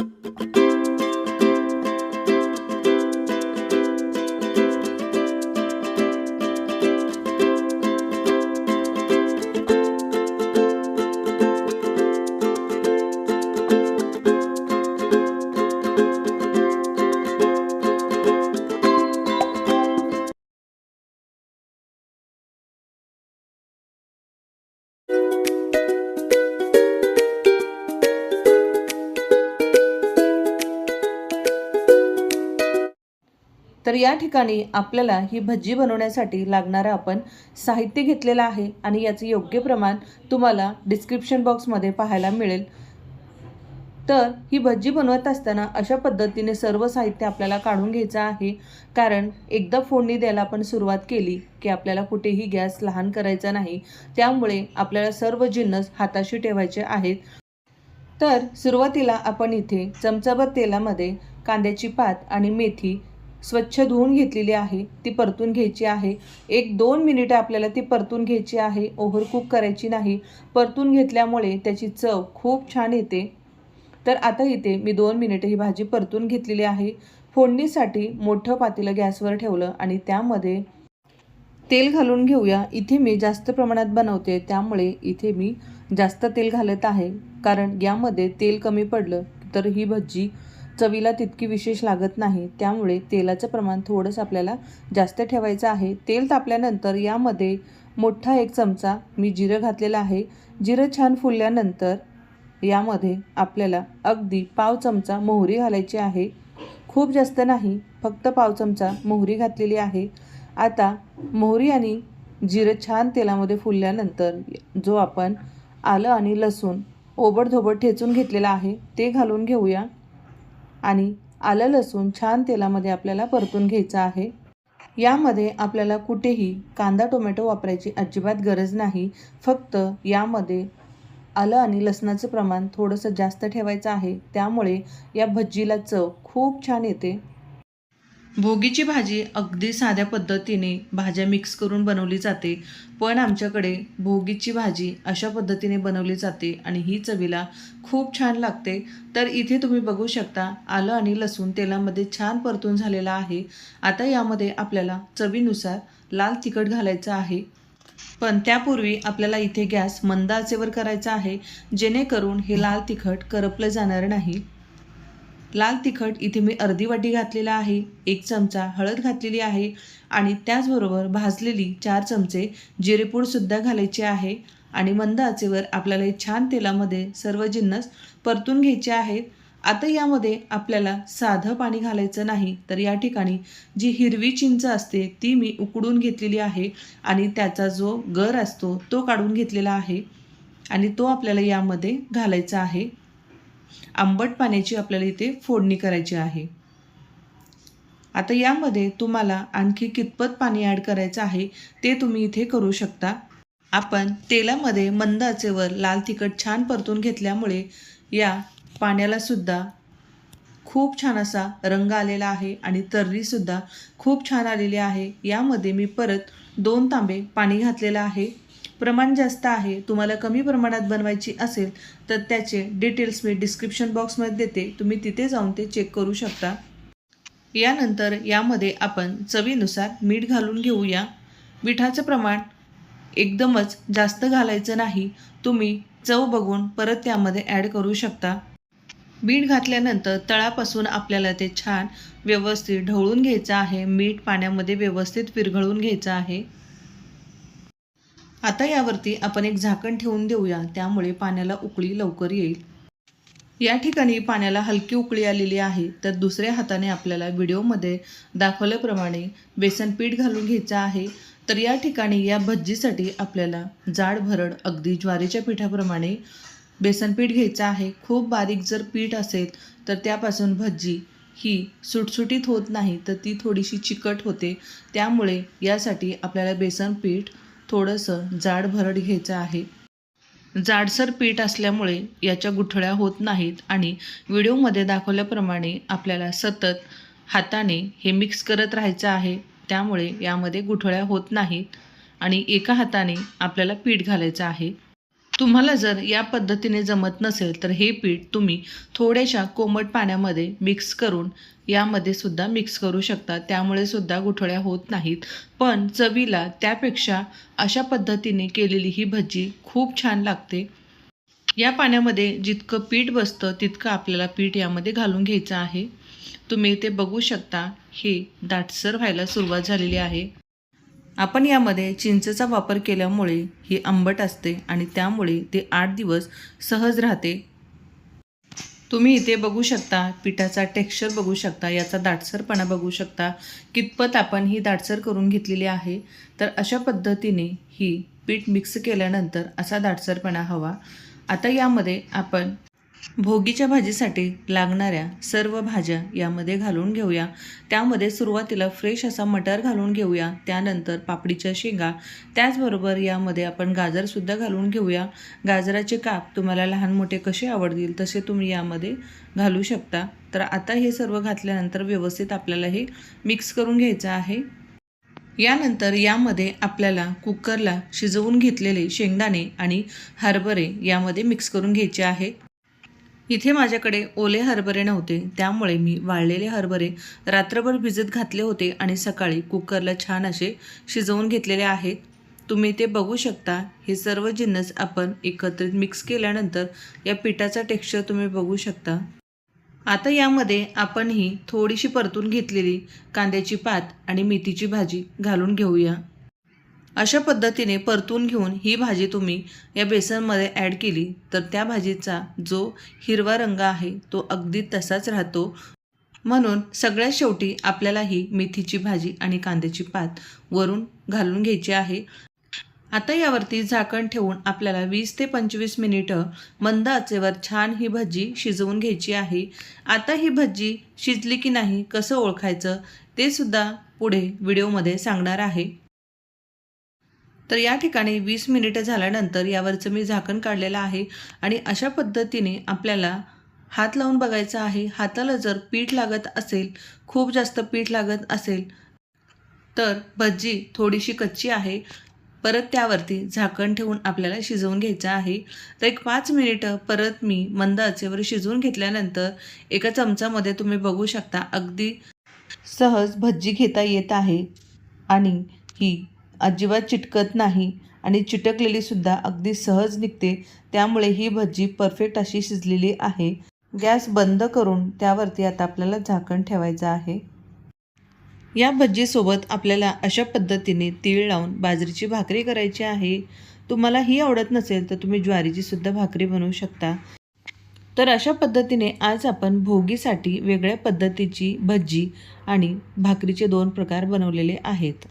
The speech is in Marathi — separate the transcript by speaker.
Speaker 1: Thank you. तर या ठिकाणी आपल्याला ही भजी बनवण्यासाठी लागणारं आपण साहित्य घेतलेलं आहे आणि याचं योग्य प्रमाण तुम्हाला डिस्क्रिप्शन बॉक्समध्ये पाहायला मिळेल. तर ही भजी बनवत असताना अशा पद्धतीने सर्व साहित्य आपल्याला काढून घ्यायचं आहे. कारण एकदा फोडणी द्यायला आपण सुरुवात केली की आपल्याला कुठेही गॅस लहान करायचा नाही. त्यामुळे आपल्याला सर्व जिन्नस हाताशी ठेवायचे आहेत. तर सुरुवातीला आपण इथे चमचाभर तेलामध्ये कांद्याची पात आणि मेथी स्वच्छ धुवून घेतलेली आहे ती परतून घ्यायची आहे. एक दोन मिनिटं आपल्याला ती परतून घ्यायची आहे ओव्हरकुक करायची नाही. परतून घेतल्यामुळे त्याची चव खूप छान येते. तर आता इथे मी दोन मिनिटं ही भाजी परतून घेतलेली आहे. फोडणीसाठी मोठं पातेलं गॅसवर ठेवलं आणि त्यामध्ये तेल घालून घेऊया. इथे मी जास्त प्रमाणात बनवते त्यामुळे इथे मी जास्त तेल घालत आहे. कारण यामध्ये तेल कमी पडलं तर ही भजी चवीला तितकी विशेष लागत नाही त्यामुळे तेलाचं प्रमाण थोडंसं आपल्याला जास्त ठेवायचं आहे. तेल तापल्यानंतर यामध्ये मोठा एक चमचा मी जिरं घातलेलं आहे. जिरं छान फुलल्यानंतर यामध्ये आपल्याला अगदी पाव चमचा मोहरी घालायची आहे. खूप जास्त नाही फक्त पाव चमचा मोहरी घातलेली आहे. आता मोहरी आणि जिरं छान तेलामध्ये फुलल्यानंतर जो आपण आलं आणि लसूण ओबडधोबड ठेचून घेतलेला आहे ते घालून घेऊया. आणि आलं लसूण छान तेलामध्ये आपल्याला परतून घ्यायचं आहे. यामध्ये आपल्याला कुठेही कांदा टोमॅटो वापरायची अजिबात गरज नाही. फक्त यामध्ये आलं आणि लसणाचं प्रमाण थोडंसं जास्त ठेवायचं आहे. त्यामुळे या भज्जीला चव खूप छान येते. भोगीची भाजी अगदी साध्या पद्धतीने भाज्या मिक्स करून बनवली जाते पण आमच्याकडे भोगीची भाजी अशा पद्धतीने बनवली जाते आणि ही चवीला खूप छान लागते. तर इथे तुम्ही बघू शकता आलं आणि लसूण तेलामध्ये छान परतून झालेला आहे. आता यामध्ये आपल्याला चवीनुसार लाल तिखट घालायचं आहे. पण त्यापूर्वी आपल्याला इथे गॅस मंद आचेवर करायचा आहे जेणेकरून हे लाल तिखट करपलं जाणार नाही. लाल तिखट इथे मी अर्धी वाटी घातलेला आहे एक चमचा हळद घातलेली आहे आणि त्याचबरोबर भाजलेली चार चमचे जिरेपूडसुद्धा घालायचे आहे आणि मंद आचेवर आपल्याला हे छान तेलामध्ये सर्व जिन्नस परतून घ्यायचे आहेत. आता यामध्ये आपल्याला साधं पाणी घालायचं नाही तर या ठिकाणी जी हिरवी चिंच असते ती मी उकडून घेतलेली आहे आणि त्याचा जो गर असतो तो काढून घेतलेला आहे आणि तो आपल्याला यामध्ये घालायचा आहे. आंबट पाण्याची आपल्याला इथे फोडणी करायची आहे. आता यामध्ये तुम्हाला आणखी कितपत पाणी ॲड करायचं आहे ते तुम्ही इथे करू शकता. आपण तेलामध्ये मंद आचेवर लाल तिखट छान परतून घेतल्यामुळे या पाण्याला सुद्धा खूप छान असा रंग आलेला आहे आणि तर्रीसुद्धा खूप छान आलेली आहे. यामध्ये मी परत दोन तांबे पाणी घातलेलं आहे. प्रमाण जास्त आहे तुम्हाला कमी प्रमाणात बनवायची असेल तर त्याचे डिटेल्स मी डिस्क्रिप्शन बॉक्समध्ये देते. तुम्ही तिथे जाऊन ते चेक करू शकता. यानंतर यामध्ये आपण चवीनुसार मीठ घालून घेऊया. मिठाचं प्रमाण एकदमच जास्त घालायचं नाही. तुम्ही चव बघून परत त्यामध्ये ॲड करू शकता. मीठ घातल्यानंतर तळापासून आपल्याला ते छान व्यवस्थित ढवळून घ्यायचं आहे. मीठ पाण्यामध्ये व्यवस्थित विरघळून घ्यायचं आहे. आता यावरती आपण एक झाकण ठेवून देऊया त्यामुळे पाण्याला उकळी लवकर येईल. या ठिकाणी पाण्याला हलकी उकळी आलेली आहे तर दुसऱ्या हाताने आपल्याला व्हिडिओमध्ये दाखवल्याप्रमाणे बेसन पीठ घालून घ्यायचं आहे. तर या ठिकाणी या भज्जीसाठी आपल्याला जाड भरड अगदी ज्वारीच्या पिठाप्रमाणे बेसन पीठ घ्यायचं आहे. खूप बारीक जर पीठ असेल तर त्यापासून भज्जी ही सुटसुटीत होत नाही तर ती थोडीशी चिकट होते. त्यामुळे यासाठी आपल्याला बेसन पीठ थोडंसं जाड भरड घ्यायचं आहे. जाडसर पीठ असल्यामुळे याच्या गुठळ्या होत नाहीत आणि व्हिडिओमध्ये दाखवल्याप्रमाणे आपल्याला सतत हाताने हे मिक्स करत राहायचं आहे. त्यामुळे यामध्ये गुठळ्या होत नाहीत आणि एका हाताने आपल्याला पीठ घालायचं आहे. तुम्हाला जर या पद्धतीने जमत नसेल तर हे पीठ तुम्ही थोड्याशा कोमट पाण्यामध्ये मिक्स करून यामध्ये सुद्धा मिक्स करू शकता. त्यामुळे सुद्धा गुठळ्या होत नाहीत. पण चवीला त्यापेक्षा अशा पद्धतीने केलेली ही भजी खूप छान लागते. या पाण्यामध्ये जितकं पीठ बसतं तितकं आपल्याला पीठ यामध्ये घालून घ्यायचं आहे. तुम्ही ते बघू शकता हे दाटसर व्हायला सुरुवात झालेली आहे. आपण यामध्ये चिंचेचा वापर केल्यामुळे ही आंबट असते आणि त्यामुळे ते आठ दिवस सहज राहते. तुम्ही इथे बघू शकता पिठाचा टेक्स्चर बघू शकता याचा दाटसरपणा बघू शकता कितपत आपण ही दाटसर करून घेतलेली आहे. तर अशा पद्धतीने ही पीठ मिक्स केल्यानंतर असा दाटसरपणा हवा. आता यामध्ये आपण भोगीच्या भाजीसाठी लागणाऱ्या सर्व भाज्या यामध्ये घालून घेऊया. त्यामध्ये सुरुवातीला फ्रेश असा मटार घालून घेऊया. त्यानंतर पापडीच्या शेंगा. त्याचबरोबर यामध्ये आपण गाजरसुद्धा घालून घेऊया. गाजराचे काप तुम्हाला लहान मोठे कसे आवडतील तसे तुम्ही यामध्ये घालू शकता. तर आता हे सर्व घातल्यानंतर व्यवस्थित आपल्याला हे मिक्स करून घ्यायचं आहे. यानंतर यामध्ये आपल्याला कुकरला शिजवून घेतलेले शेंगदाणे आणि हरभरे यामध्ये मिक्स करून घ्यायचे आहे. इथे माझ्याकडे ओले हरभरे नव्हते. त्यामुळे मी वाळलेले हरभरे रात्रभर भिजत घातले होते आणि सकाळी कुकरला छान असे शिजवून घेतलेले आहेत. तुम्ही ते बघू शकता. हे सर्व जिन्नस आपण एकत्रित मिक्स केल्यानंतर या पिठाचा टेक्स्चर तुम्ही बघू शकता. आता यामध्ये आपण ही थोडीशी परतून घेतलेली कांद्याची पात आणि मेथीची भाजी घालून घेऊया. अशा पद्धतीने परतून घेऊन ही भाजी तुम्ही या बेसनमध्ये ॲड केली तर त्या भाजीचा जो हिरवा रंग आहे तो अगदी तसाच राहतो. म्हणून सगळ्यात शेवटी आपल्याला ही मेथीची भाजी आणि कांद्याची पात वरून घालून घ्यायची आहे. आता यावरती झाकण ठेवून आपल्याला वीस ते पंचवीस मिनिटं मंद आचेवर छान ही भजी शिजवून घ्यायची आहे. आता ही भजी शिजली की नाही कसं ओळखायचं ते सुद्धा पुढे व्हिडिओमध्ये सांगणार आहे. तर या ठिकाणी वीस मिनिटं झाल्यानंतर यावरचं मी झाकण काढलेलं आहे आणि अशा पद्धतीने आपल्याला हात लावून बघायचा आहे. हाताला जर पीठ लागत असेल खूप जास्त पीठ लागत असेल तर भजी थोडीशी कच्ची आहे. परत त्यावरती झाकण ठेवून आपल्याला शिजवून घ्यायचं आहे. तर एक पाच मिनिटं परत मी मंद आचेवर शिजवून घेतल्यानंतर एका चमचामध्ये तुम्ही बघू शकता अगदी सहज भज्जी घेता येत आहे. आणि ही अजिबात चिटकत नाही आणि चिटकलेलीसुद्धा अगदी सहज निघते. त्यामुळे ही भजी परफेक्ट अशी शिजलेली आहे. गॅस बंद करून त्यावरती आता आपल्याला झाकण ठेवायचं आहे. या भज्जीसोबत आपल्याला अशा पद्धतीने तीळ लावून बाजरीची भाकरी करायची आहे. तुम्हाला ही आवडत नसेल तर तुम्ही ज्वारीचीसुद्धा भाकरी बनवू शकता. तर अशा पद्धतीने आज आपण भोगीसाठी वेगळ्या पद्धतीची भज्जी आणि भाकरीचे दोन प्रकार बनवलेले आहेत.